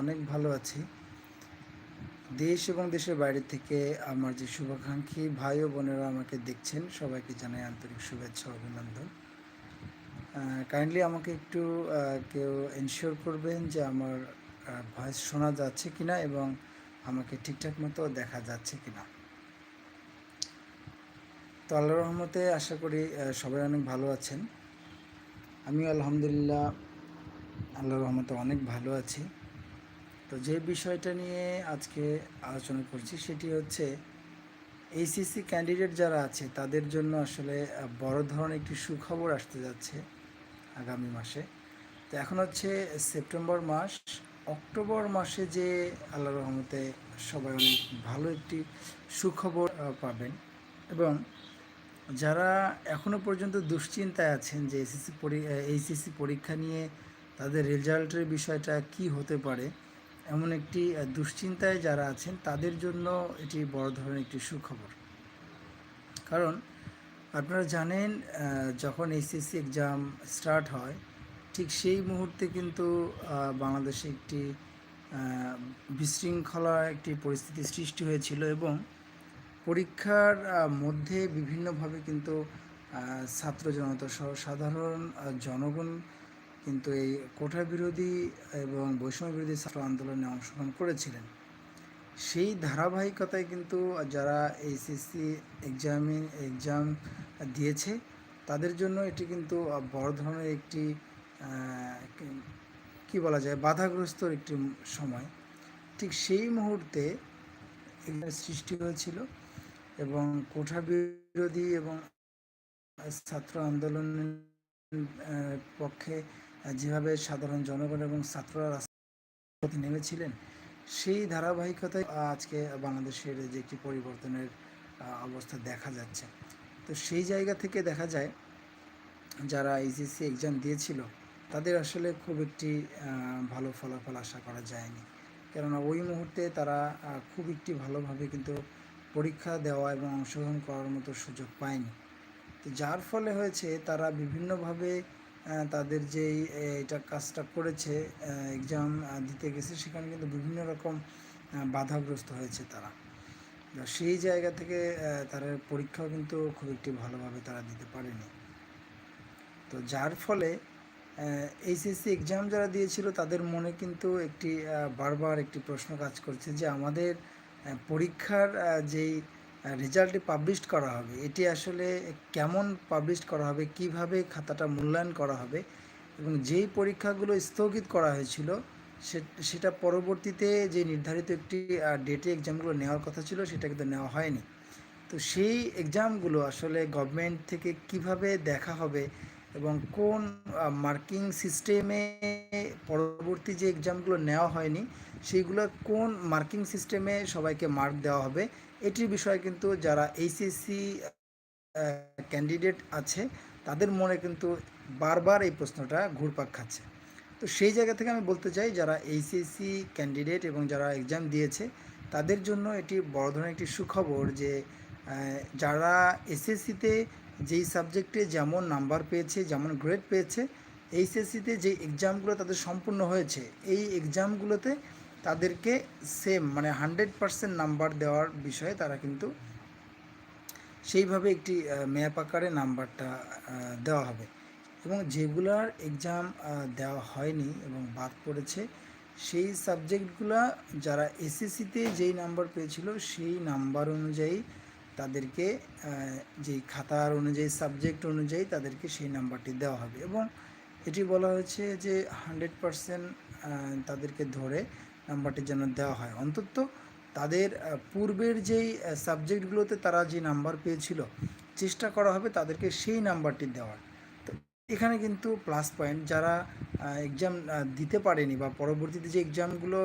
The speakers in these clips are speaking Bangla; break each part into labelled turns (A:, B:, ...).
A: অনেক ভালো আছি। দেশ এবং দেশের বাইরে থেকে আমার যে শুভাকাঙ্ক্ষী ভাই ও বোনেরা আমাকে দেখছেন, সবাইকে জানাই আন্তরিক শুভেচ্ছা অভিনন্দন। কাইন্ডলি আমাকে একটু কেউ এনশিওর করবেন যে আমার ভয়েস শোনা যাচ্ছে কিনা এবং আমাকে ঠিকঠাক মতো দেখা যাচ্ছে কিনা। তো আল্লাহ রহমতে আশা করি সবাই অনেক ভালো আছেন। আমি আলহামদুলিল্লাহ আল্লাহ রহমতে অনেক ভালো আছি। তো যে বিষয়টা নিয়ে আজকে আলোচনা করছি সেটি হচ্ছে এইচএসসি ক্যান্ডিডেট যারা আছে, তাদের জন্য আসলে বড় ধরনের একটি সুখবর আসতে যাচ্ছে আগামী মাসে। তো এখন হচ্ছে সেপ্টেম্বর মাস। অক্টোবর মাসে যে আল্লাহ রহমতে সবাই অনেক ভালো একটি সুখবর পাবেন। এবং যারা এখনও পর্যন্ত দুশ্চিন্তায় আছেন যে এসএসসি এইচএসসি পরীক্ষা নিয়ে তাদের রেজাল্টের বিষয়টা কি হতে পারে এমন একটি দুশ্চিন্তায় যারা আছেন, তাদের জন্য এটি বড় ধরনের একটি সুখবর। কারণ আপনারা জানেন যখন এইচএসসি এক্সাম স্টার্ট হয়, ঠিক সেই মুহূর্তে কিন্তু বাংলাদেশে একটি বিশৃঙ্খলা একটি পরিস্থিতি সৃষ্টি হয়েছিল এবং পরীক্ষার মধ্যে বিভিন্নভাবে কিন্তু ছাত্র জনতা সহ সাধারণ জনগণ কিন্তু এই কোঠা বিরোধী এবং বৈষম্য বিরোধী ছাত্র আন্দোলনে অংশগ্রহণ করেছিলেন। সেই ধারাবাহিকতায় কিন্তু যারা এইচএসসি এক্সামে এক্সাম দিয়েছে, তাদের জন্য এটি কিন্তু বড় ধরনের একটি কি- বলা যায়, বাধাগ্রস্ত একটি সময়। ঠিক সেই মুহূর্তে সৃষ্টি হয়েছিল এবং কোঠা বিরোধী এবং ছাত্র আন্দোলনের পক্ষে যেভাবে সাধারণ জনগণ এবং ছাত্ররা রাস্তায় নেমেছিলেন, সেই ধারাবাহিকতায় আজকে বাংলাদেশের যে একটি পরিবর্তনের অবস্থা দেখা যাচ্ছে। তো সেই জায়গা থেকে দেখা যায়, যারা এইচএসসি এক্সাম দিয়েছিল, তাদের আসলে খুব একটি ভালো ফলাফল আশা করা যায়নি। কেননা ওই মুহূর্তে তারা খুব একটি ভালোভাবে কিন্তু পরীক্ষা দেওয়া এবং অংশগ্রহণ করার মতো সুযোগ পায়নি। তো যার ফলে হয়েছে, তারা বিভিন্নভাবে তাদের যেই এটা কাজটা করেছে এক্সাম দিতে গেছে, সেখানে কিন্তু বিভিন্ন রকম বাধাগ্রস্ত হয়েছে তারা। সেই জায়গা থেকে তারা পরীক্ষাও কিন্তু খুব একটি ভালোভাবে তারা দিতে পারেনি। তো যার ফলে এইচএসসি এক্সাম যারা দিয়েছিল, তাদের মনে কিন্তু একটি বারবার একটি প্রশ্ন কাজ করছে যে আমাদের পরীক্ষার যেই রেজাল্টটি পাবলিশ করা হবে, এটি আসলে কেমন পাবলিশ করা হবে, কীভাবে খাতাটা মূল্যায়ন করা হবে এবং যেই পরীক্ষাগুলো স্থগিত করা হয়েছিল সেটা পরবর্তীতে যে নির্ধারিত একটি ডেটে এক্সামগুলো নেওয়ার কথা ছিল, সেটা কিন্তু নেওয়া হয়নি। তো সেই এক্সামগুলো আসলে গভর্নমেন্ট থেকে কীভাবে দেখা হবে এবং কোন মার্কিং সিস্টেমে পরবর্তী যে এক্সামগুলো নেওয়া হয়নি, সেইগুলো কোন মার্কিং সিস্টেমে সবাইকে মার্ক দেওয়া হবে এটির বিষয়ে কিন্তু যারা এইচএসসি ক্যান্ডিডেট আছে, তাদের মনে কিন্তু বারবার এই প্রশ্নটা ঘুরপাক খাচ্ছে। তো সেই জায়গা থেকে আমি বলতে চাই, যারা এইচএসসি ক্যান্ডিডেট এবং যারা এক্সাম দিয়েছে, তাদের জন্য এটি বড় ধরনের একটি সুখবর যে যারা এসএসসিতে যেই সাবজেক্টে যেমন নাম্বার পেয়েছে, যেমন গ্রেড পেয়েছে এইচএসসিতে যে এক্সামগুলো তাদের সম্পূর্ণ হয়েছে, এই এক্সামগুলোতে তাদেরকে সেম মানে হান্ড্রেড পার্সেন্ট নাম্বার দেওয়ার বিষয়ে তারা কিন্তু সেইভাবে একটি ম্যাপ আকারে নাম্বারটা দেওয়া হবে। এবং যেগুলার এক্সাম দেওয়া হয়নি এবং বাদ পড়েছে, সেই সাবজেক্টগুলা যারা এসএসসিতে যেই নাম্বার পেয়েছিল, সেই নাম্বার অনুযায়ী তাদেরকে যেই খাতার অনুযায়ী সাবজেক্ট অনুযায়ী তাদেরকে সেই নাম্বারটি দেওয়া হবে। এবং এটি বলা হয়েছে যে হান্ড্রেড পারসেন্ট তাদেরকে ধরে নাম্বারটি যেন দেওয়া হয়। অন্তত তাদের পূর্বের যেই সাবজেক্টগুলোতে তারা যে নাম্বার পেয়েছিল, চেষ্টা করা হবে তাদেরকে সেই নাম্বারটি দেওয়ার। তো এখানে কিন্তু প্লাস পয়েন্ট যারা এক্সাম দিতে পারেনি বা পরবর্তীতে যে এক্সামগুলো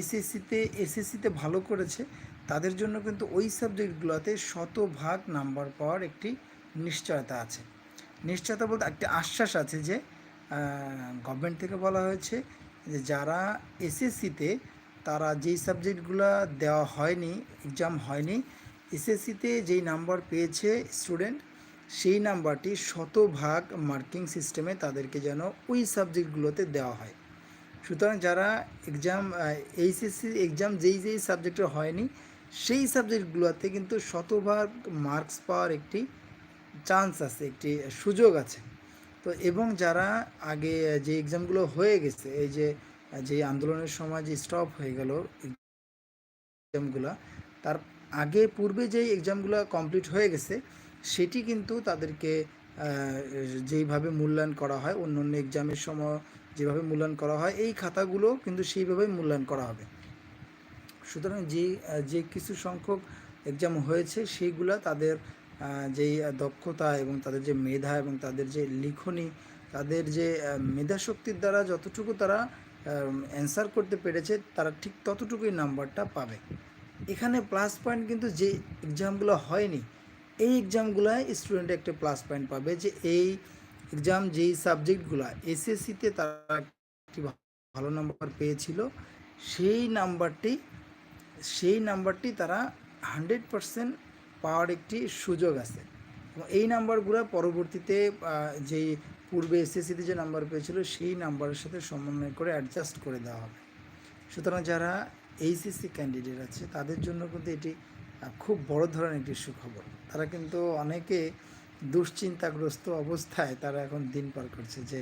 A: এসএসসিতে এসএসসিতে ভালো করেছে, তাদের জন্য কিন্তু ওই সাবজেক্টগুলোতে শতভাগ নাম্বার পাওয়ার একটি নিশ্চয়তা আছে। নিশ্চয়তা বলতে একটি আশ্বাস আছে যে গভর্নমেন্ট থেকে বলা হয়েছে যে যারা এসএসসিতে, তারা যেই সাবজেক্টগুলো দেওয়া হয়নি এক্সাম হয়নি, এসএসসিতে যেই নাম্বার পেয়েছে স্টুডেন্ট সেই নাম্বারটি শতভাগ মার্কিং সিস্টেমে তাদেরকে যেন ওই সাবজেক্টগুলোতে দেওয়া হয়। সুতরাং যারা এক্সাম এইচএসসি এক্সাম যেই যেই সাবজেক্টে হয়নি, সেই সাবজেক্টগুলোতে কিন্তু শতভাগ মার্কস পাওয়ার একটি চান্স আছে, একটি সুযোগ আছে। তো এবং যারা আগে যে এক্সামগুলো হয়ে গেছে, এই যে যে আন্দোলনের সময় যে স্টপ হয়ে গেল এক্সামগুলো তার আগে পূর্বে যেই এক্সামগুলো কমপ্লিট হয়ে গেছে, সেটি কিন্তু তাদেরকে যেইভাবে মূল্যায়ন করা হয় অন্য অন্য এক্সামের সময় যেভাবে মূল্যায়ন করা হয়, এই খাতাগুলো কিন্তু সেইভাবেই মূল্যায়ন করা হবে। সুতরাং যে যে কিছু সংখ্যক এক্সাম হয়েছে, সেইগুলো তাদের যেই দক্ষতা এবং তাদের যে মেধা এবং তাদের যে লিখনি, তাদের যে মেধাশক্তির দ্বারা যতটুকু তারা অ্যান্সার করতে পেরেছে, তারা ঠিক ততটুকুই নাম্বারটা পাবে। এখানে প্লাস পয়েন্ট কিন্তু যে এক্সামগুলো হয়নি, এই এক্সামগুলোয় স্টুডেন্ট একটা প্লাস পয়েন্ট পাবে যে এই এক্সাম যেই সাবজেক্টগুলো এসএসসিতে তারা একটি ভালো নাম্বার পেয়েছিল, সেই নাম্বারটি সেই নাম্বারটি তারা হান্ড্রেড পারসেন্ট পাওয়ার একটি সুযোগ আছে। এই নাম্বারগুলো পরবর্তীতে যেই পূর্বে এসএসসিতে যে নাম্বার পেয়েছিল, সেই নাম্বারের সাথে সমন্বয় করে অ্যাডজাস্ট করে দেওয়া হবে। সুতরাং যারা এইচএসসি ক্যান্ডিডেট আছে, তাদের জন্য কিন্তু এটি খুব বড় ধরনের একটি সুখবর। তারা কিন্তু অনেকে দুশ্চিন্তাগ্রস্ত অবস্থায় তারা এখন দিন পার করছে যে,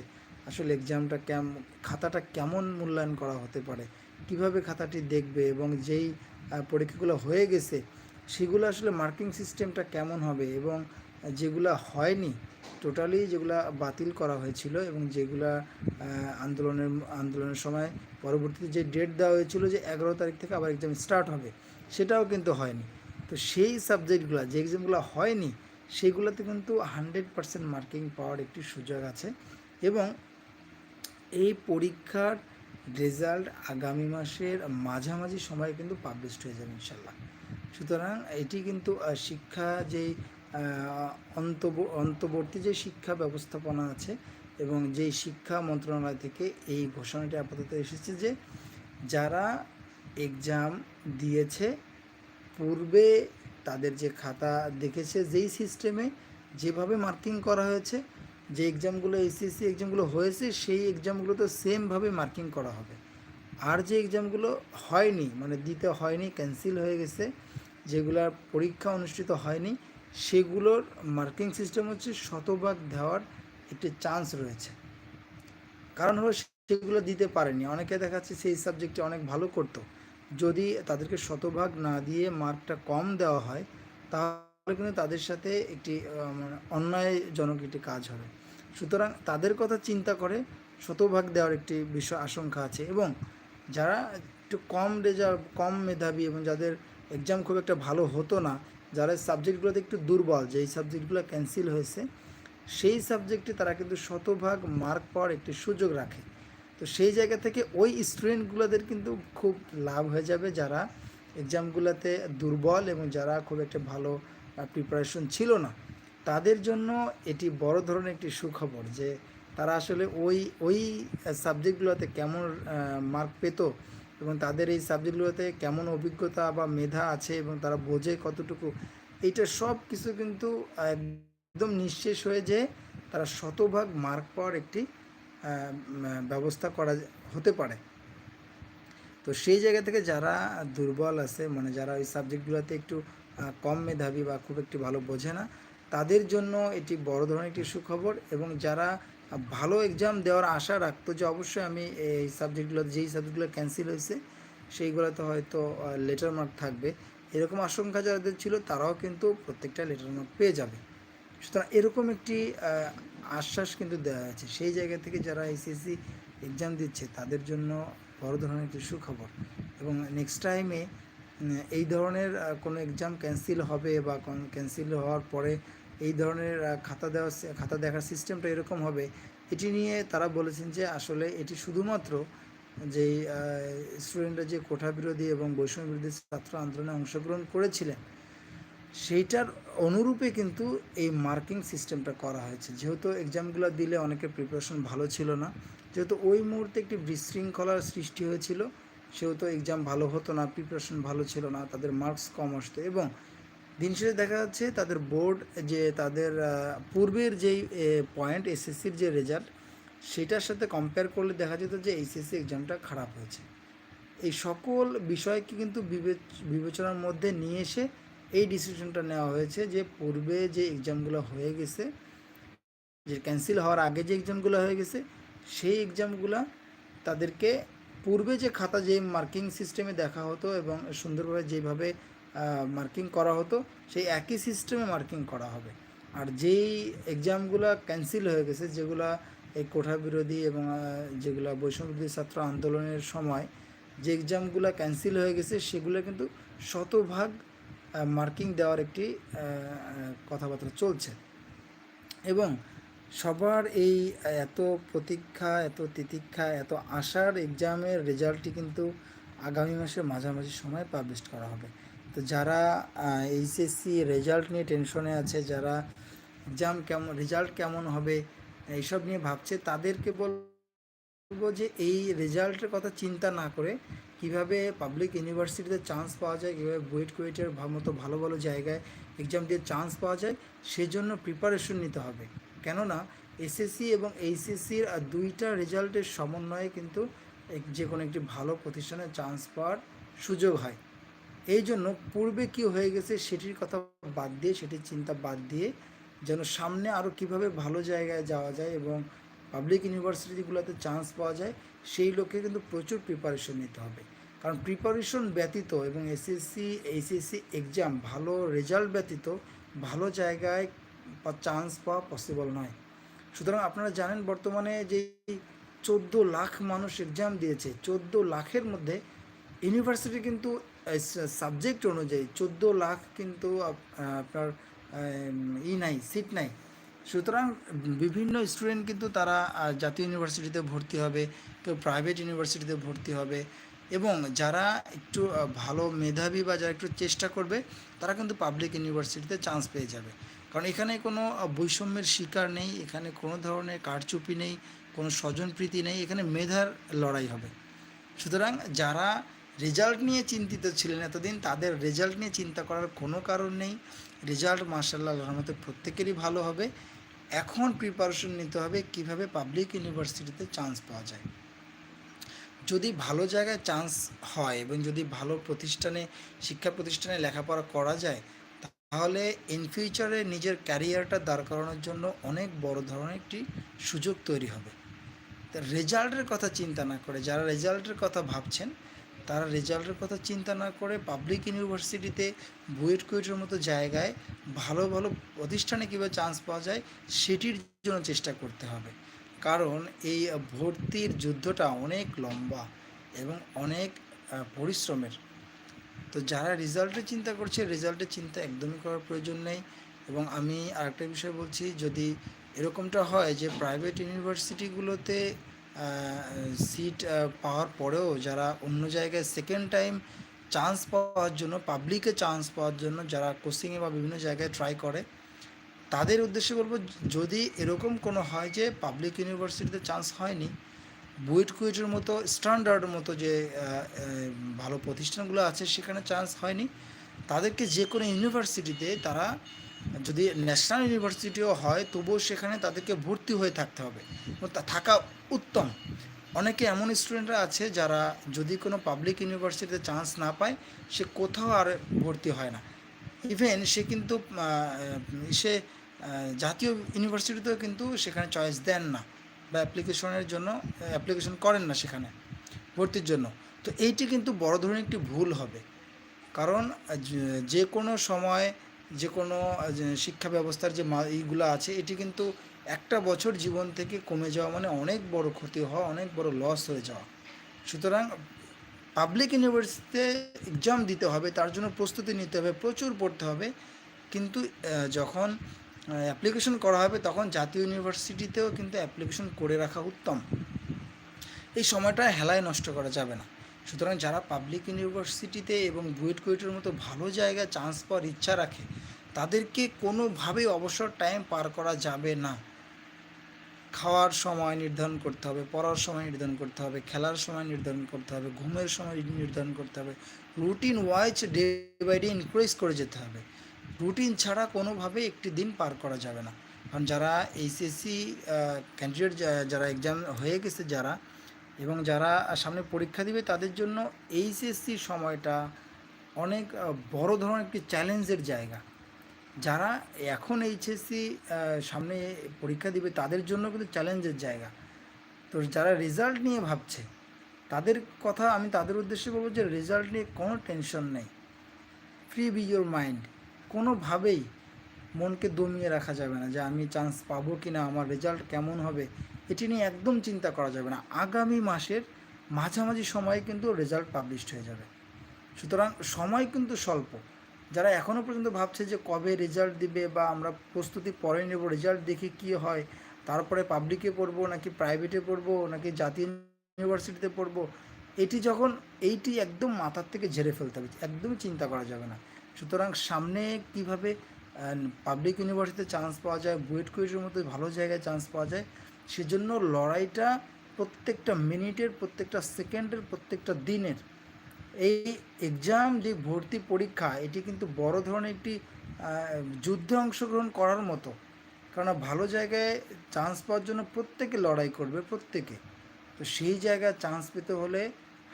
A: আসলে এক্সামটা কেম, খাতাটা কেমন মূল্যায়ন করা হতে পারে? কীভাবে খাতাটি দেখবে? এবং যেই পরীক্ষাগুলো হয়ে গেছে সেগুলো আসলে মার্কিং সিস্টেমটা কেমন হবে এবং যেগুলো হয়নি, টোটালি যেগুলো বাতিল করা হয়েছিল এবং যেগুলা আন্দোলনের আন্দোলনের সময় পরবর্তীতে যে ডেট দেওয়া হয়েছিল যে এগারো তারিখ থেকে আবার এক্সাম স্টার্ট হবে, সেটাও কিন্তু হয়নি। তো সেই সাবজেক্টগুলো যে এক্সামগুলো হয়নি, সেগুলোতে কিন্তু হান্ড্রেড পারসেন্ট মার্কিং পাওয়ার একটি সুযোগ আছে এবং এই পরীক্ষার রেজাল্ট আগামী মাসের মাঝামাঝি সময়ে কিন্তু পাবলিশড হয়ে যাবে ইনশাল্লাহ। সুতরাং এটি কিন্তু শিক্ষা যেই অন্তবর্তী যে শিক্ষা ব্যবস্থাপনা আছে এবং যেই শিক্ষা মন্ত্রণালয় থেকে এই ঘোষণাটি আপাতত এসেছে যে যারা এক্সাম দিয়েছে, পূর্বে তাদের যে খাতা দেখেছে, যেই সিস্টেমে যেভাবে মার্কিং করা হয়েছে, যে এক্সামগুলো এসএসসি এক্সামগুলো হয়েছে, সেই এক্সামগুলো তো সেমভাবে মার্কিং করা হবে। আর যে এক্সামগুলো হয়নি মানে দিতে হয়নি ক্যান্সেল হয়ে গেছে যেগুলোর পরীক্ষা অনুষ্ঠিত হয়নি, সেগুলোর মার্কিং সিস্টেম হচ্ছে শতভাগ দেওয়ার একটি চান্স রয়েছে। কারণ হলো সেগুলো দিতে পারেনি। অনেকে দেখাচ্ছে সেই সাবজেক্টে অনেক ভালো করতো। যদি তাদেরকে শতভাগ না দিয়ে মার্কটা কম দেওয়া হয়, তাহলে কিন্তু তাদের সাথে একটি মানে অন্যায়জনক একটি কাজ হবে। সুতরাং তাদের কথা চিন্তা করে শতভাগ দেওয়ার একটি বিষয় আশঙ্কা আছে এবং যারা একটু কম রেজাল্ট, কম মেধাবী এবং যাদের এক্সাম খুব একটা ভালো হতো না। যারা সাবজেক্টগুলোতে একটু দুর্বল, যেই সাবজেক্টগুলো ক্যান্সেল হয়েছে, সেই সাবজেক্টে তারা কিন্তু শতভাগ মার্ক পাওয়ার একটি সুযোগ রাখে। তো সেই জায়গা থেকে ওই স্টুডেন্টগুলোদের কিন্তু খুব লাভ হয়ে যাবে যারা এক্সামগুলোতে দুর্বল এবং যারা খুব একটা ভালো প্রিপারেশন ছিল না। তাদের জন্য এটি বড় ধরনের একটি সুখবর যে তারা আসলে ওই ওই সাবজেক্টগুলোতে কেমন মার্ক পেত এবং তাদের এই সাবজেক্টগুলোতে কেমন অভিজ্ঞতা বা মেধা আছে এবং তারা বোঝে কতটুকু, এইটা সব কিছু কিন্তু একদম নিঃশেষ হয়ে যে তারা শতভাগ মার্ক পাওয়ার একটি ব্যবস্থা করা হতে পারে। তো সেই জায়গা থেকে যারা দুর্বল আছে মানে যারা ওই সাবজেক্টগুলোতে একটু কম মেধাবী বা খুব একটি ভালো বোঝে না, তাদের জন্য এটি বড় ধরনের একটি সুখবর এবং যারা ভালো এক্সাম দেওয়ার আশা রাখতো যে অবশ্যই আমি এই সাবজেক্টগুলো যেই সাবজেক্টগুলো ক্যান্সেল হয়েছে, সেইগুলোতে হয়তো লেটার মার্ক থাকবে। এরকম আশঙ্কা যাদের ছিল, তারাও কিন্তু প্রত্যেকটা লেটার মার্ক পেয়ে যাবে। সুতরাং এরকম একটি আশ্বাস কিন্তু দেওয়া আছে। সেই জায়গা থেকে যারা এসএসসি এক্সাম দিচ্ছে, তাদের জন্য বড় ধরনের একটি সুখবর। এবং নেক্সট টাইমে এই ধরনের কোনো এক্সাম ক্যান্সেল হবে বা ক্যান্সেল হওয়ার পরে এই ধরনের খাতা দেওয়া খাতা দেখার সিস্টেমটা এরকম হবে। এটি নিয়ে তারা বলেছেন যে আসলে এটি শুধুমাত্র যেই স্টুডেন্টরা যে কোঠা বিরোধী এবং বৈষম্য বিরোধী ছাত্র আন্দোলনে অংশগ্রহণ করেছিলেন, সেইটার অনুরূপে কিন্তু এই মার্কিং সিস্টেমটা করা হয়েছে। যেহেতু এক্সামগুলো দিলে অনেকের প্রিপারেশন ভালো ছিল না, যেহেতু ওই মুহূর্তে একটি বিশৃঙ্খলার সৃষ্টি হয়েছিল, সেহেতু এক্সাম ভালো হতো না প্রিপারেশন ভালো ছিল না, তাদের মার্কস কম আসতো এবং দিন শেষে দেখা যাচ্ছে তাদের বোর্ড যে তাদের পূর্বের যেই পয়েন্ট এসএসসির যে রেজাল্ট সেটার সাথে কম্পেয়ার করলে দেখা যেত যে এইচএসসি এক্সামটা খারাপ হয়েছে। এই সকল বিষয়কে কিন্তু বিবেচনার মধ্যে নিয়ে এসে এই ডিসিশনটা নেওয়া হয়েছে যে পূর্বে যে এক্সামগুলো হয়ে গেছে, যে ক্যান্সেল হওয়ার আগে যে এক্সামগুলো হয়ে গেছে, সেই এক্সামগুলো তাদেরকে পূর্বে যে খাতা যে মার্কিং সিস্টেমে দেখা হতো এবং সুন্দরভাবে যেভাবে মার্কিং করা হতো, সেই একই সিস্টেমে মার্কিং করা হবে। আর যেই এক্সামগুলো ক্যান্সেল হয়ে গেছে, যেগুলো এই কোঠা বিরোধী এবং যেগুলো বৈষম্য বিরোধী ছাত্র আন্দোলনের সময় যে এক্সামগুলো ক্যান্সেল হয়ে গেছে, সেগুলো কিন্তু শতভাগ মার্কিং দেওয়ার একটি কথাবার্তা চলছে। এবং সবার এই, এত প্রতীক্ষা, এত তিতিক্ষা, এত আশার এক্সামের রেজাল্টটি কিন্তু আগামী মাসের মাঝামাঝি সময় পাবলিশ করা হবে। তো যারা এইচএসসি রেজাল্ট নিয়ে টেনশনে আছে, যারা এক্সাম কেমন রেজাল্ট কেমন হবে, এইসব নিয়ে ভাবছে, তাদেরকে বলব যে এই রেজাল্টের কথা চিন্তা না করে কীভাবে পাবলিক ইউনিভার্সিটিতে চান্স পাওয়া যায়, কীভাবে বুয়েট কুয়েটের মতো ভালো ভালো জায়গায় এক্সাম দিয়ে চান্স পাওয়া যায়, সেজন্য প্রিপারেশন নিতে হবে। কেননা এসএসসি এবং এইচএসসির দুইটা রেজাল্টের সমন্বয়ে কিন্তু যে কোনো একটি ভালো প্রতিষ্ঠানে চান্স পাওয়ার সুযোগ হয়। এই জন্য পূর্বে কি হয়ে গেছে সেটির কথা বাদ দিয়ে, সেটির চিন্তা বাদ দিয়ে যেন সামনে আরও কীভাবে ভালো জায়গায় যাওয়া যায় এবং পাবলিক ইউনিভার্সিটিগুলোতে চান্স পাওয়া যায়, সেই লক্ষ্যে কিন্তু প্রচুর প্রিপারেশন নিতে হবে। কারণ প্রিপারেশন ব্যতীত এবং এসএসসি এইচএসসি এক্সাম ভালো রেজাল্ট ব্যতীত ভালো জায়গায় বা চান্স পাওয়া পসিবল নয়। সুতরাং আপনারা জানেন বর্তমানে যে চোদ্দ লাখ মানুষ এক্সাম দিয়েছে, চোদ্দ লাখের মধ্যে ইউনিভার্সিটি কিন্তু সাবজেক্ট অনুযায়ী চোদ্দ লাখ কিন্তু আপনার ই নাই সিট নাই। সুতরাং বিভিন্ন স্টুডেন্ট কিন্তু তারা জাতীয় ইউনিভার্সিটিতে ভর্তি হবে, কেউ প্রাইভেট ইউনিভার্সিটিতে ভর্তি হবে এবং যারা একটু ভালো মেধাবী বা যারা একটু চেষ্টা করবে, তারা কিন্তু পাবলিক ইউনিভার্সিটিতে চান্স পেয়ে যাবে। কারণ এখানে কোনো বৈষম্যের শিকার নেই, এখানে কোনো ধরনের কারচুপি নেই, কোনো স্বজনপ্রীতি নেই, এখানে মেধার লড়াই হবে। সুতরাং যারা রেজাল্ট নিয়ে চিন্তিত ছিলেন এতদিন, তাদের রেজাল্ট নিয়ে চিন্তা করার কোনো কারণ নেই। রেজাল্ট মার্শাল্লাহ রহমতে প্রত্যেকেরই ভালো হবে। এখন প্রিপারেশন নিতে হবে কীভাবে পাবলিক ইউনিভার্সিটিতে চান্স পাওয়া যায়। যদি ভালো জায়গায় চান্স হয় এবং যদি ভালো প্রতিষ্ঠানে, শিক্ষা প্রতিষ্ঠানে লেখাপড়া করা যায়, তাহলে ইন ফিউচারে নিজের ক্যারিয়ারটা দাঁড় করানোর জন্য অনেক বড় ধরনের একটি সুযোগ তৈরি হবে। রেজাল্টের কথা চিন্তা না করে, যারা রেজাল্টের কথা ভাবছেন তারা রেজাল্টের কথা চিন্তা না করে পাবলিক ইউনিভার্সিটিতে বুয়েট কুয়েটের মতো জায়গায় ভালো ভালো প্রতিষ্ঠানে কীভাবে চান্স পাওয়া যায় সেটির জন্য চেষ্টা করতে হবে। কারণ এই ভর্তির যুদ্ধটা অনেক লম্বা এবং অনেক পরিশ্রমের। তো যারা রেজাল্টের চিন্তা করছে, রেজাল্টের চিন্তা একদমই করার প্রয়োজন নেই এবং আমি আরেকটা বিষয় বলছি, যদি এরকমটা হয় যে প্রাইভেট ইউনিভার্সিটিগুলোতে সিট পাওয়ার পরেও যারা অন্য জায়গায় সেকেন্ড টাইম চান্স পাওয়ার জন্য পাবলিকে চান্স পাওয়ার জন্য যারা কোচিংয়ে বা বিভিন্ন জায়গায় ট্রাই করে, তাদের উদ্দেশ্যে বলব, যদি এরকম কোনো হয় যে পাবলিক ইউনিভার্সিটিতে চান্স হয়নি বুয়েট কুয়েটের মতো স্ট্যান্ডার্ড মতো যে ভালো প্রতিষ্ঠানগুলো আছে সেখানে চান্স হয়নি, তাদেরকে যে কোনো ইউনিভার্সিটিতে তারা যদি ন্যাশনাল ইউনিভার্সিটিও হয়, তবুও সেখানে তাদেরকে ভর্তি হয়ে থাকতে হবে। থাকা উত্তম। অনেকে এমন স্টুডেন্টরা আছে যারা যদি কোনো পাবলিক ইউনিভার্সিটিতে চান্স না পায়, সে কোথাও আর ভর্তি হয় না। ইভেন সে কিন্তু সে জাতীয় ইউনিভার্সিটিতেও কিন্তু সেখানে চয়েস দেন না বা অ্যাপ্লিকেশনের জন্য অ্যাপ্লিকেশন করেন না সেখানে ভর্তির জন্য। তো এইটি কিন্তু বড় ধরনের একটি ভুল হবে। কারণ যে- কোনো সময় যে কোনো শিক্ষা ব্যবস্থার যে এইগুলো আছে, এটি কিন্তু একটা বছর জীবন থেকে কমে যাওয়া মানে অনেক বড় ক্ষতি হওয়া, অনেক বড় লস হয়ে যাওয়া। সুতরাং পাবলিক ইউনিভার্সিটিতে এক্সাম দিতে হবে, তার জন্য প্রস্তুতি নিতে হবে, প্রচুর পড়তে হবে। কিন্তু যখন অ্যাপ্লিকেশন করা হবে, তখন জাতীয় ইউনিভার্সিটিতেও কিন্তু অ্যাপ্লিকেশন করে রাখা উত্তম। এই সময়টা হেলায় নষ্ট করা যাবে না। সুতরাং যারা পাবলিক ইউনিভার্সিটিতে এবং বুয়েট কুয়েটের মতো ভালো জায়গায় চান্স পাওয়ার ইচ্ছা রাখে, তাদেরকে কোনোভাবেই অবসর টাইম পার করা যাবে না। খাওয়ার সময় নির্ধারণ করতে হবে, পড়ার সময় নির্ধারণ করতে হবে, খেলার সময় নির্ধারণ করতে হবে, ঘুমের সময় নির্ধারণ করতে হবে। Routine wise day by day increase করে যেতে হবে। রুটিন ছাড়া কোনোভাবেই একটি দিন পার করা যাবে না। কারণ যারা এইচএসসি ক্যান্ডিডেট যারা এক্সাম হয়ে গেছে, যারা এবং যারা সামনে পরীক্ষা দিবে, তাদের জন্য এইচএসসি সময়টা অনেক বড় ধরনের একটি চ্যালেঞ্জের জায়গা। যারা এখন এইচএসসি সামনে পরীক্ষা দিবে, তাদের জন্য কিন্তু চ্যালেঞ্জের জায়গা। তো যারা রেজাল্ট নিয়ে ভাবছে, তাদের কথা আমি তাদের উদ্দেশ্যে বলব যে, রেজাল্ট নিয়ে কোনো টেনশন নেই। Free be your mind. কোনোভাবেই মনকে দমিয়ে রাখা যাবে না যে আমি চান্স পাবো কি না আমার রেজাল্ট কেমন হবে, এটি নিয়ে একদম চিন্তা করা যাবে না। আগামী মাসের মাঝামাঝি সময়ে কিন্তু রেজাল্ট পাবলিশড হয়ে যাবে। সুতরাং সময় কিন্তু স্বল্প। যারা এখনও পর্যন্ত ভাবছে যে কবে রেজাল্ট দিবে বা আমরা প্রস্তুতি পরে নেব রেজাল্ট দেখি কি হয়, তারপরে পাবলিকে পড়ব নাকি প্রাইভেটে পড়ব নাকি জাতীয় ইউনিভার্সিটিতে পড়ব, এটি যখন এইটি একদম মাথার থেকে ঝেড়ে ফেলতে হবে একদমই চিন্তা করা যাবে না। সুতরাং সামনে কীভাবে পাবলিক ইউনিভার্সিটিতে চান্স পাওয়া যায়, বুয়েট কুয়েটের মতো ভালো জায়গায় চান্স পাওয়া যায়। সেজন্য লড়াইটা প্রত্যেকটা মিনিটের, প্রত্যেকটা সেকেন্ডের, প্রত্যেকটা দিনের এই এক্সাম যে ভর্তি পরীক্ষা, এটি কিন্তু বড় ধরনের একটি যুদ্ধে অংশগ্রহণ করার মতো। কেননা ভালো জায়গায় চান্স পাওয়ার জন্য প্রত্যেকে লড়াই করবে, প্রত্যেকে। তো সেই জায়গায় চান্স পেতে হলে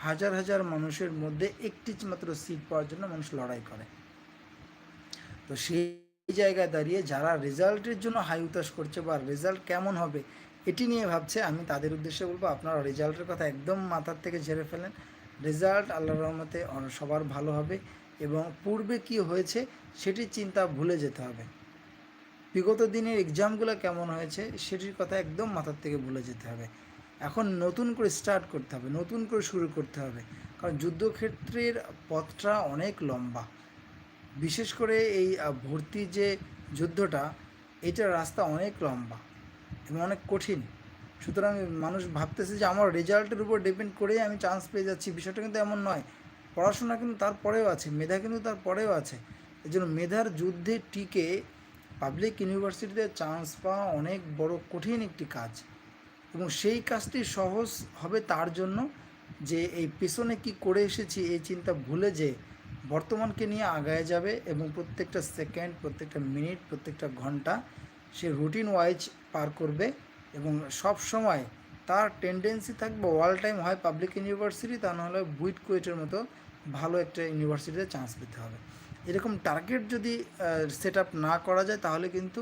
A: হাজার হাজার মানুষের মধ্যে একটি মাত্র সিট পাওয়ার জন্য মানুষ লড়াই করে। তো সেই জায়গায় দাঁড়িয়ে যারা রেজাল্টের জন্য হাই উতাস করছে বা রেজাল্ট কেমন হবে, এটি নিয়ে ভাবছে, আমি তাদের উদ্দেশ্যে বলব, আপনারা রেজাল্টের কথা একদম মাথার থেকে ঝেড়ে ফেলেন। রেজাল্ট আল্লাহর রহমতে সবার ভালো হবে এবং পূর্বে কি হয়েছে সেটির চিন্তা ভুলে যেতে হবে। বিগত দিনের এক্সামগুলো কেমন হয়েছে সেটির কথা একদম মাথার থেকে ভুলে যেতে হবে। এখন নতুন করে স্টার্ট করতে হবে, নতুন করে শুরু করতে হবে। কারণ যুদ্ধক্ষেত্রের পথটা অনেক লম্বা। বিশেষ করে এই ভর্তি যে যুদ্ধটা, এটার রাস্তা অনেক লম্বা এবং অনেক কঠিন। সুতরাং মানুষ ভাবতেছে যে আমার রেজাল্টের উপর ডিপেন্ড করেই আমি চান্স পেয়ে যাচ্ছি। বিষয়টা কিন্তু এমন নয়। পড়াশোনা কিন্তু তারপরেও আছে, মেধা কিন্তু তারপরেও আছে। এই জন্য মেধার যুদ্ধে টিকে পাবলিক ইউনিভার্সিটিতে চান্স পাওয়া অনেক বড় কঠিন একটি কাজ। এবং সেই কাজটি সহজ হবে তার জন্য যে এই পেছনে কি করে এসেছি, এই চিন্তা ভুলে যে বর্তমানকে নিয়ে আগায় যাবে এবং প্রত্যেকটা সেকেন্ড, প্রত্যেকটা মিনিট, প্রত্যেকটা ঘণ্টা সে রুটিন ওয়াইজ পার করবে এবং সব সময় তার টেন্ডেন্সি থাকবে অল টাইম হয় পাবলিক ইউনিভার্সিটি তা নাহলে বুইট কুয়েটের মতো ভালো একটা ইউনিভার্সিটিতে চান্স পেতে হবে। এরকম টার্গেট যদি সেট আপ না করা যায়, তাহলে কিন্তু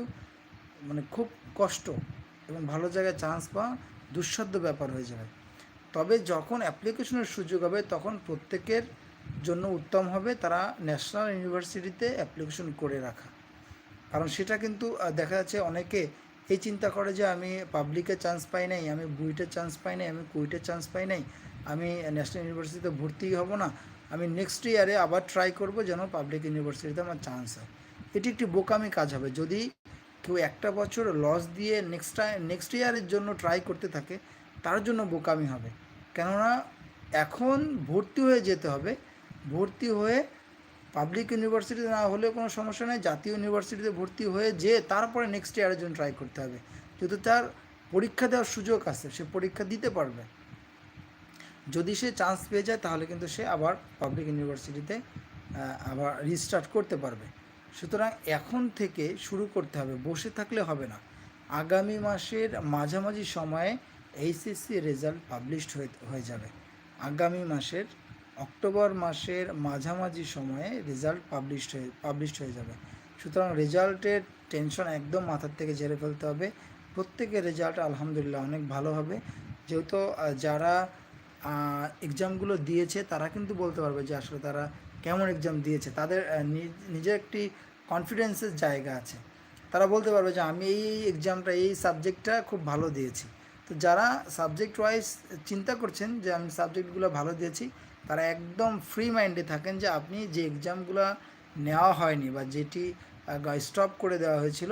A: মানে খুব কষ্ট এবং ভালো জায়গায় চান্স পাওয়া দুঃসাধ্য ব্যাপার হয়ে যাবে। তবে যখন অ্যাপ্লিকেশনের সুযোগ হবে, তখন প্রত্যেকের জন্য উত্তম হবে তারা ন্যাশনাল ইউনিভার্সিটিতে অ্যাপ্লিকেশন করে রাখা। কারণ সেটা কিন্তু দেখা যাচ্ছে অনেকে এই চিন্তা করে যে আমি পাবলিকে চান্স পাই নাই, আমি বুইটে চান্স পাই নাই, আমি কুইটে চান্স পাই নাই, আমি ন্যাশনাল ইউনিভার্সিটিতে ভর্তি হব না, আমি নেক্সট ইয়ারে আবার ট্রাই করব যেন পাবলিক ইউনিভার্সিটিতে আমার চান্স হয়। এটি একটি বোকামি কাজ হবে। যদি কেউ একটা বছর লস দিয়ে নেক্সট টাইম নেক্সট ইয়ারের জন্য ট্রাই করতে থাকে, তার জন্য বোকামি হবে। কেননা এখন ভর্তি হয়ে যেতে হবে ভর্তি হয়ে পাবলিক ইউনিভার্সিটিতে না হলেও কোনো সমস্যা নেই, জাতীয় ইউনিভার্সিটিতে ভর্তি হয়ে যে তারপরে নেক্সট ইয়ারের জন্য ট্রাই করতে হবে। যেহেতু তার পরীক্ষা দেওয়ার সুযোগ আছে, সে পরীক্ষা দিতে পারবে। যদি সে চান্স পেয়ে যায়, তাহলে কিন্তু সে আবার পাবলিক ইউনিভার্সিটিতে আবার রিস্টার্ট করতে পারবে। সুতরাং এখন থেকে শুরু করতে হবে, বসে থাকলে হবে না। আগামী মাসের মাঝামাঝি সময়ে এইচএসসি রেজাল্ট পাবলিশড হয়ে যাবে। আগামী মাসের অক্টোবর মাসের মাঝামাঝি সময়ে রেজাল্ট পাবলিশড হয়ে পাবলিশড হয়ে যাবে। সুতরাং রেজাল্টের টেনশন একদম মাথার থেকে ঝেড়ে ফেলতে হবে। প্রত্যেকের রেজাল্ট আলহামদুলিল্লাহ অনেক ভালো হবে। যেহেতু যারা এক্সামগুলো দিয়েছে তারা কিন্তু বলতে পারবে যে আসলে তারা কেমন এক্সাম দিয়েছে। তাদের নিজের একটি কনফিডেন্সের জায়গা আছে। তারা বলতে পারবে যে আমি এই এক্সামটা এই সাবজেক্টটা খুব ভালো দিয়েছি। তো যারা সাবজেক্ট ওয়াইজ চিন্তা করছেন যে আমি সাবজেক্টগুলো ভালো দিয়েছি তারা একদম ফ্রি মাইন্ডে থাকেন যে আপনি যে এক্সামগুলো নেওয়া হয়নি বা যেটি স্টপ করে দেওয়া হয়েছিল,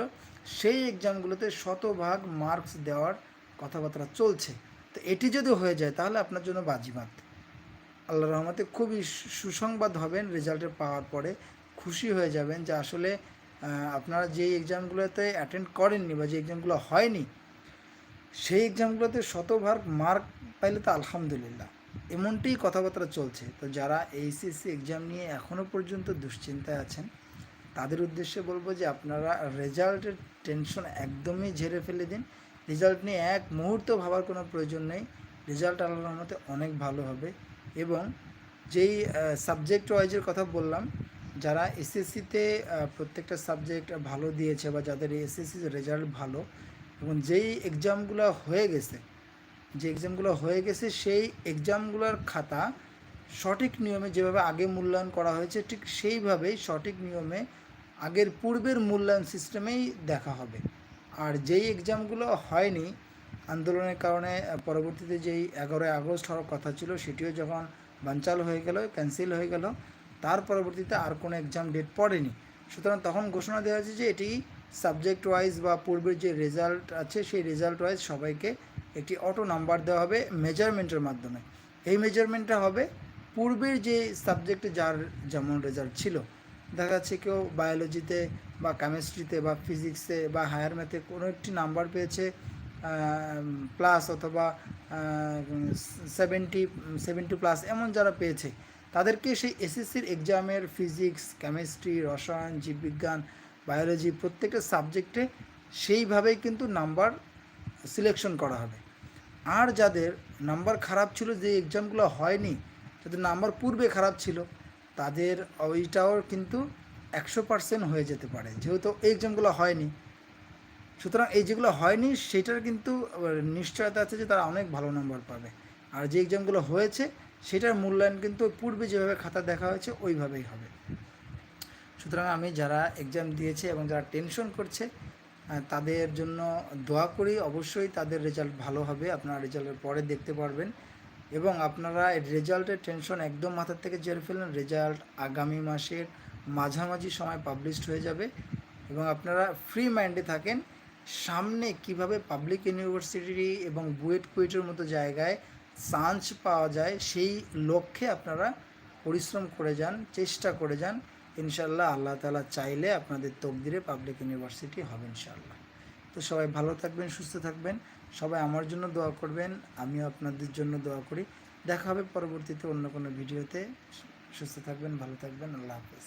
A: সেই এক্সামগুলোতে শতভাগ মার্কস দেওয়ার কথাবার্তা চলছে। তো এটি যদি হয়ে যায়, তাহলে আপনার জন্য বাজিমাত। আল্লাহ রহমতে খুবই সুসংবাদ হবেন রেজাল্টের পাওয়ার পরে খুশি হয়ে যাবেন যে আসলে আপনারা যেই এক্সামগুলোতে অ্যাটেন্ড করেননি বা যে এক্সামগুলো হয়নি, সেই এক্সামগুলোতে শতভাগ মার্ক পাইলে তো আলহামদুলিল্লাহ। এমনটিই কথাবার্তা চলছে। তো যারা এইচএসসি এক্সাম নিয়ে এখনও পর্যন্ত দুশ্চিন্তায় আছেন, তাদের উদ্দেশ্যে বলব যে আপনারা রেজাল্টের টেনশন একদমই ঝেড়ে ফেলে দিন। রেজাল্ট নিয়ে এক মুহূর্ত ভাবার কোনো প্রয়োজন নেই। রেজাল্ট আল্লাহর রহমতে অনেক ভালো হবে এবং যেই সাবজেক্ট ওয়াইজের কথা বললাম, যারা এসএসসিতে প্রত্যেকটা সাবজেক্ট ভালো দিয়েছে বা যাদের এসএসসি রেজাল্ট ভালো এবং যেই এক্সামগুলো হয়ে গেছে যে এক্সামগুলো হয়ে গেছে, সেই এক্সামগুলোর খাতা সঠিক নিয়মে যেভাবে আগে মূল্যায়ন করা হয়েছে, ঠিক সেইভাবেই সঠিক নিয়মে আগের পূর্বের মূল্যায়ন সিস্টেমেই দেখা হবে। আর যেই এক্সামগুলো হয়নি, আন্দোলনের কারণে পরবর্তীতে যেই এগারোই আগস্ট হওয়ার কথা ছিল, সেটিও যখন বানচাল হয়ে গেল ক্যান্সেল হয়ে গেল, তার পরবর্তীতে আর কোনো এক্সাম ডেট পড়েনি। সুতরাং তখন ঘোষণা দেওয়া হয়েছে যে এটি সাবজেক্ট ওয়াইজ বা পূর্বের যে রেজাল্ট আছে, সেই রেজাল্ট ওয়াইজ সবাইকে একটি অটো নাম্বার দেওয়া হবে মেজারমেন্টের মাধ্যমে। এই মেজারমেন্টটা হবে পূর্বের যে সাবজেক্টে যার যেমন রেজাল্ট ছিল। দেখা যাচ্ছে কেউ বায়োলজিতে বা কেমিস্ট্রিতে বা ফিজিক্সে বা হায়ার ম্যাথে কোনো একটি নাম্বার পেয়েছে প্লাস অথবা সেভেন্টি সেভেন্টি প্লাস এমন যারা পেয়েছে, তাদেরকে সেই এসএসসির এক্সামের ফিজিক্স কেমিস্ট্রি রসায়ন, জীববিজ্ঞান বায়োলজি প্রত্যেকটা সাবজেক্টে সেইভাবেই কিন্তু নাম্বার সিলেকশন করা হবে। আর যাদের নাম্বার খারাপ ছিল, যে এক্সামগুলো হয়নি, যাদের নাম্বার পূর্বে খারাপ ছিল, তাদের ওইটাও কিন্তু একশো পার্সেন্ট হয়ে যেতে পারে, যেহেতু এক্সামগুলো হয়নি। সুতরাং এই যেগুলো হয়নি, সেটার কিন্তু নিশ্চয়তা আছে যে তারা অনেক ভালো নাম্বার পাবে। আর যে এক্সামগুলো হয়েছে, সেটার মূল্যায়ন কিন্তু পূর্বে যেভাবে খাতা দেখা হয়েছে, ওইভাবেই হবে। সুতরাং আমি যারা এক্সাম দিয়েছে এবং যারা টেনশন করছে তাদের জন্য দোয়া করি। অবশ্যই তাদের রেজাল্ট ভালো হবে, আপনারা রেজাল্টের পরে দেখতে পারবেন। এবং আপনারা রেজাল্টের টেনশন একদম মাথার থেকে জেরে ফেলেন রেজাল্ট আগামী মাসের মাঝামাঝি সময় পাবলিশড হয়ে যাবে। এবং আপনারা ফ্রি মাইন্ডে থাকেন, সামনে কীভাবে পাবলিক ইউনিভার্সিটি এবং বুয়েট কুয়েটের মতো জায়গায় চান্স পাওয়া যায়, সেই লক্ষ্যে আপনারা পরিশ্রম করে যান, চেষ্টা করে যান। ইনশাল্লাহ আল্লাহ তালা চাইলে আপনাদের তকদিরে পাবলিক ইউনিভার্সিটি হবে ইনশাল্লাহ তো সবাই ভালো থাকবেন, সুস্থ থাকবেন। সবাই আমার জন্য দোয়া করবেন, আমিও আপনাদের জন্য দোয়া করি। দেখা হবে পরবর্তীতে অন্য কোনো ভিডিওতে। সুস্থ থাকবেন, ভালো থাকবেন, আল্লাহ হাফেজ।